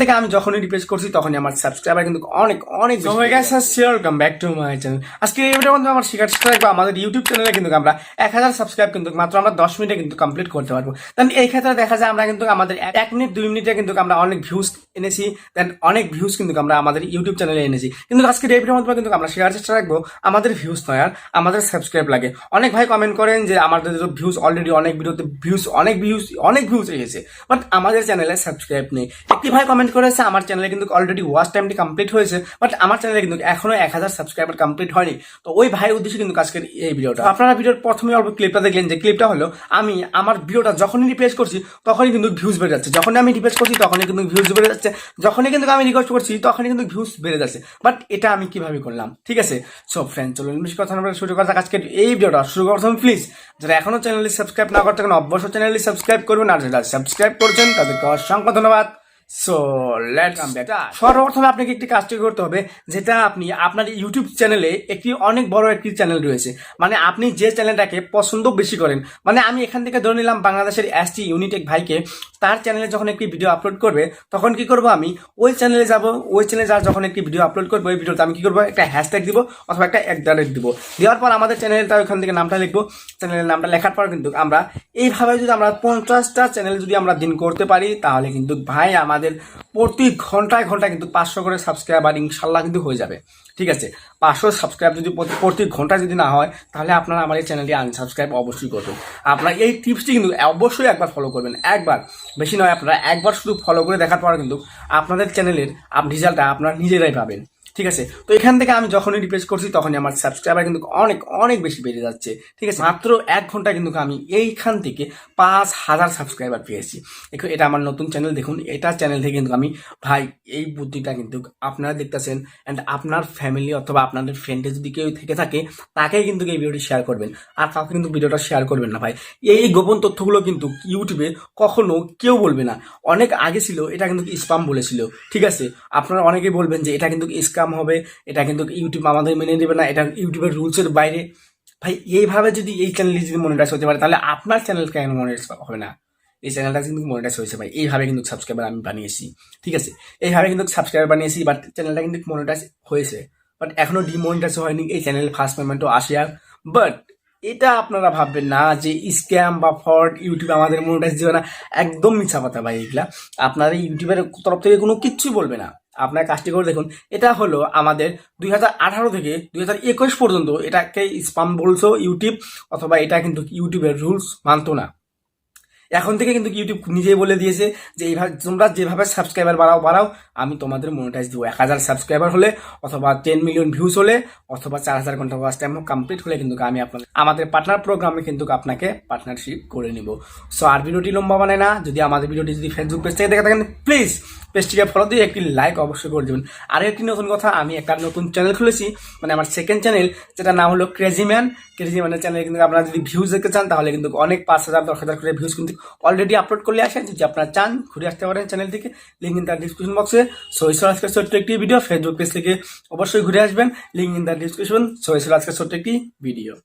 থেকে আমি যখনই রিপ্লেস করছি তখনই আমার সাবস্ক্রাইবার কিন্তু অনেক অনেক welcome back to my channel আজকে এই ভিডিওর মধ্যে আমার শিকার রাখব আমাদের ইউটিউব চ্যানেলে কিন্তু আমরা এক হাজার সাবস্ক্রাইব কিন্তু মাত্র আমরা দশ মিনিটে কিন্তু কমপ্লিট করতে পারব। দেন এই ক্ষেত্রে দেখা যায় আমরা কিন্তু আমাদের এক মিনিট দুই মিনিটে কিন্তু আমরা অনেক ভিউজ এনেছি দেন অনেক ভিউজ কিন্তু আমরা আমাদের ইউটিউব চ্যানেলে এনেছি। কিন্তু আজকে এই ভিডিওর মধ্যে কিন্তু আমরা শেয়ার চেষ্টা রাখব আমাদের ভিউজ নয় আর আমাদের সাবস্ক্রাইব লাগে। অনেক ভাই কমেন্ট করেন যে আমাদের ভিউজ অলরেডি অনেক ভিডিওতে ভিউজ অনেক ভিউজ অনেক ভিউজ এসেছে বাট আমাদের চ্যানেলে সাবস্ক্রাইব নেই। একটি ভাই কমেন্ট করেছে, আমার চ্যানেলে কিন্তু অলরেডি ওয়াচ টাইমটি কমপ্লিট হয়েছে বাট আমার চ্যানেলে কিন্তু এখনও এক হাজার সাবস্ক্রাইবার কমপ্লিট হয়নি। তো ওই ভাইয়ের উদ্দেশ্যে কিন্তু আজকের এই ভিডিওটা। আপনারা ভিডিওর প্রথমে অল্প ক্লিপটা দেখলেন, যে ক্লিপটা হলো, আমি আমার ভিডিওটা যখনই রিপ্লেস করছি, তখনই কিন্তু ভিউজ বেড়ে যাচ্ছে। যখনই আমি রিপ্লেস করছি, তখনই কিন্তু ভিউজ বেড়ে যাচ্ছে। যখনই কিন্তু আমি রিকোয়েস্ট করছি, তখনই কিন্তু ভিউজ বেড়ে যাচ্ছে। বাট এটা আমি কীভাবে করলাম? ঠিক আছে? সো ফ্রেন্ড চলুন বেশি কথা আমরা শুরু করা যাক। আজকে এই ভিডিওটা শুরু করার সময় প্লিজ যারা এখনও চ্যানেলটি সাবস্ক্রাইব না করতে অবশ্যই চ্যানেলটি সাবস্ক্রাইব করবেন। আর যারা সাবস্ক্রাইব করছেন, তাদেরকে অসংখ্য ধন্যবাদ। সো লেটস সর্বপ্রথমে আপনাকে একটি কাজটি করতে হবে যেটা আপনি আপনার ইউটিউব চ্যানেলে একটি অনেক বড় একটি চ্যানেল রয়েছে। মানে আপনি যে চ্যানেলটাকে পছন্দ বেশি করেন মানে আমি এখান থেকে ধরে নিলাম বাংলাদেশের এসটি ইউনিটেক ভাইকে তার চ্যানেলে যখন একটি ভিডিও আপলোড করবে তখন কি করব আমি? ওই চ্যানেলে যাব ওই চ্যানেলে যা যখন একটি ভিডিও আপলোড করব ওই ভিডিওতে আমি কি করব? একটা হ্যাশট্যাগ দিব অথবা একটা এক ডাইরেক্ট দিব। দেওয়ার পর আমাদের চ্যানেলটা ওইখান থেকে নামটা লিখব। চ্যানেলের নামটা লেখার পর কিন্তু আমরা এইভাবে যদি আমরা পঞ্চাশটা চ্যানেল যদি আমরা দিন করতে পারি তাহলে কিন্তু ভাই আমাদের প্রতি ঘন্টায় ঘন্টায় কিন্তু পাঁচশো করে সাবস্ক্রাইবার ইনশাল্লাহ কিন্তু হয়ে যাবে। ঠিক আছে? পাঁচশো সাবস্ক্রাইব যদি প্রতি- ঘণ্টা ঘন্টায় যদি না হয়, তাহলে আপনারা আমার এই চ্যানেলটি আনসাবস্ক্রাইব অবশ্যই করবেন। আপনারা এই টিপসটি কিন্তু অবশ্যই একবার ফলো করবেন। একবার, বেশি নয় আপনারা, একবার শুধু ফলো করে দেখার পর কিন্তু আপনাদের চ্যানেলের রেজাল্টটা আপনারা নিজেরাই পাবেন। ঠিক আছে? তো এখান থেকে আমি যখনই রিপ্লেস করছি, তখনই আমার সাবস্ক্রাইবার কিন্তু অনেক অনেক বেশি বেড়ে যাচ্ছে, ঠিক আছে? মাত্র এক ঘণ্টা কিন্তু আমি এইখান থেকে পাঁচ হাজার সাবস্ক্রাইবার পেয়েছি এটা আমার নতুন চ্যানেল দেখুন, এটা চ্যানেল থেকে কিন্তু আমি, ভাই, এই বুদ্ধিটা কিন্তু আপনারা দেখতেছেন অ্যান্ড আপনার ফ্যামিলি অথবা আপনাদের ফ্রেন্ডে যদি কেউ থেকে থাকে, তাকেই কিন্তু এই ভিডিওটি শেয়ার করবেন। আর কাউকে কিন্তু ভিডিওটা শেয়ার করবেন না, ভাই। এই গোপন তথ্যগুলো কিন্তু ইউটিউবে কখনো কেউ বলবে না। অনেক আগে ছিল, এটা কিন্তু স্পাম বলেছিল, ঠিক আছে? আপনারা অনেকেই বলবেন যে এটা কিন্তু স্কাম হবে, এটা কিন্তু ইউটিউব আমাদের মেনে নেবে না, এটা ইউটিউবের রুলসের বাইরে। ভাই, এইভাবে যদি এই চ্যানেলটি যদি মনিটাইজ হতে পারে, তাহলে আপনার চ্যানেল কেন মনিটাইজ হবে না? এই চ্যানেলটা কিন্তু মনিটাইজ হয়েছে ভাই, এইভাবে কিন্তু সাবস্ক্রাইবার আমি বানিয়েছি, ঠিক আছে? এইভাবে কিন্তু সাবস্ক্রাইবার বানিয়েছি বাট চ্যানেলটা কিন্তু মনিটাইজ হয়েছে। বাট এখনও ডিমনিটাইজ হয়নি, এই চ্যানেল ফার্স্ট পেমেন্টও আসে আর। বাট এটা আপনারা ভাববেন না যে স্ক্যাম বা ফ্রড ইউটিউব আমাদের মনিটাইজ দেবে না। একদম মিছা কথা ভাই, এগুলা আপনারা ইউটিউবের তরফ থেকে কোনো কিচ্ছুই বলবে না। আপনার কাজটি করে দেখুন। এটা হলো আমাদের দুই হাজার আঠারো থেকে দুই হাজার একুশ পর্যন্ত এটাকে স্পাম বলছো ইউটিউব অথবা এটা কিন্তু ইউটিউবের রুলস মানত না। এখন থেকে কিন্তু ইউটিউব নিজেই বলে দিয়েছে যে এইভাবে তোমরা যেভাবে সাবস্ক্রাইবার বাড়াও বাড়াও, আমি তোমাদের মনিটাইজ দিব। এক হাজার সাবস্ক্রাইবার হলে অথবা টেন মিলিয়ন ভিউজ হলে অথবা চার হাজার ঘণ্টা ওয়াচ টাইম কমপ্লিট হলে কিন্তু আমি আপনাদের, আমাদের পার্টনার প্রোগ্রামে কিন্তু আপনাকে পার্টনারশিপ করে নিব। সো আর ভিডিওটি লম্বা মানে না, যদি আমাদের ভিডিওটি যদি ফেসবুক পেজ থেকে দেখে থাকেন প্লিজ পেজটিকে ফলো দিয়ে একটি লাইক অবশ্যই করে দেবেন। আর একটি নতুন কথা, আমি একটা নতুন চ্যানেল খুলেছি মানে আমার সেকেন্ড চ্যানেল যেটা নাম হলো ক্রেজি ম্যান ক্রেজি ম্যানের চ্যানেলে কিন্তু আপনারা যদি ভিউজ দেখতে চান, তাহলে কিন্তু অনেক পাঁচ হাজার, দশ হাজার করে ভিউজ কিন্তু অলরেডি আপলোড করলে আসেন। যদি আপনারা চান, ঘুরে আসতে পারেন চ্যানেল থেকে। লিঙ্ক ইন দ্য ডিসক্রিপশন বক্সে সো আজকের আজকে ছোট্ট একটি ভিডিও ফেসবুক পেজ থেকে অবশ্যই ঘুরে আসবেন। Link in the description so আজকের আজকে ছোট্ট একটি ভিডিও